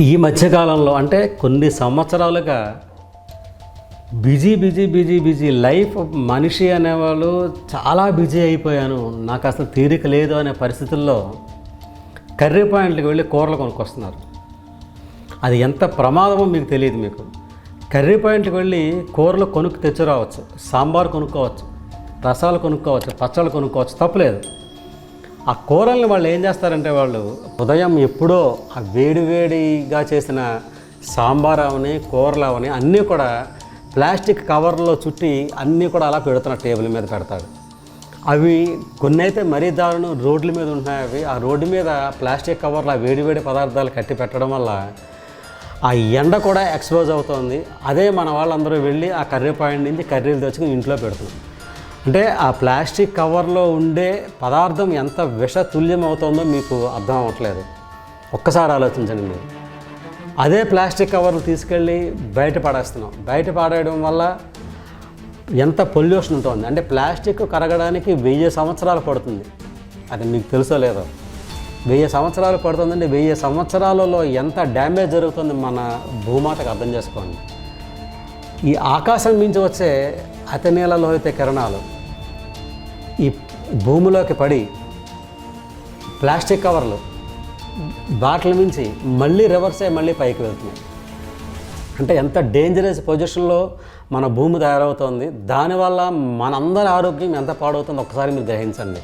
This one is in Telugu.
ఈ మధ్యకాలంలో అంటే కొన్ని సంవత్సరాలుగా busy busy busy busy life మనిషి అనేవాళ్ళు చాలా బిజీ అయిపోయాను. నాకు అసలు తీరిక లేదు అనే పరిస్థితుల్లో కర్రీ పాయింట్లకు వెళ్ళి కూరలు కొనుక్కొస్తున్నారు. అది ఎంత ప్రమాదమో మీకు తెలియదు మీకు. కర్రీ పాయింట్కి వెళ్ళి కూరలు కొనుక్కు తెచ్చురావచ్చు. సాంబార్ కొనుక్కోవచ్చు. రసాలు కొనుక్కోవచ్చు. పచ్చళ్ళు కొనుక్కోవచ్చు. తప్పలేదు ఆ కూరల్ని వాళ్ళు ఏం చేస్తారంటే వాళ్ళు ఉదయం ఎప్పుడో ఆ వేడివేడిగా చేసిన సాంబార్ అవని కూరలు అవని అన్నీ కూడా ప్లాస్టిక్ కవర్లో చుట్టి అన్నీ కూడా అలా పెడుతున్న టేబుల్ మీద పెడతాడు. అవి కొన్ని అయితే మరీ దారుణం రోడ్ల మీద ఉంటున్నాయి అవి. ఆ రోడ్డు మీద ప్లాస్టిక్ కవర్లు ఆ వేడివేడి పదార్థాలు కట్టి పెట్టడం వల్ల ఆ ఎండ కూడా ఎక్స్పోజ్ అవుతుంది. అదే మన వాళ్ళందరూ వెళ్ళి ఆ కర్రీ పాయింట్ నుంచి కర్రీలు తెచ్చుకుని ఇంట్లో పెడుతున్నాం. అంటే ఆ ప్లాస్టిక్ కవర్లో ఉండే పదార్థం ఎంత విషతుల్యం అవుతుందో మీకు అర్థం అవ్వట్లేదు. ఒక్కసారి ఆలోచించండి మీరు. అదే ప్లాస్టిక్ కవర్లు తీసుకెళ్ళి బయట పడేస్తున్నాం. బయట పడేయడం వల్ల ఎంత పొల్యూషన్ ఉంటుంది? అంటే ప్లాస్టిక్ కరగడానికి వెయ్యి సంవత్సరాలు పడుతుంది. అది మీకు తెలుసో లేదో? వెయ్యి సంవత్సరాలు పడుతుందంటే వెయ్యి సంవత్సరాలలో ఎంత డ్యామేజ్ జరుగుతుంది మన భూమాతకు అర్థం చేసుకోండి. ఈ ఆకాశం నుంచి వచ్చే అతి నీళ్ళలోహిత కిరణాలు ఈ భూమిలోకి పడి ప్లాస్టిక్ కవర్లు బాటల మించి మళ్ళీ రివర్స్ అయ్యి మళ్ళీ పైకి వెళ్తున్నాయి. అంటే ఎంత డేంజరస్ పొజిషన్లో మన భూమి తయారవుతోంది. దానివల్ల మనందరి ఆరోగ్యం ఎంత పాడవుతుందో ఒకసారి మీరు గ్రహించండి.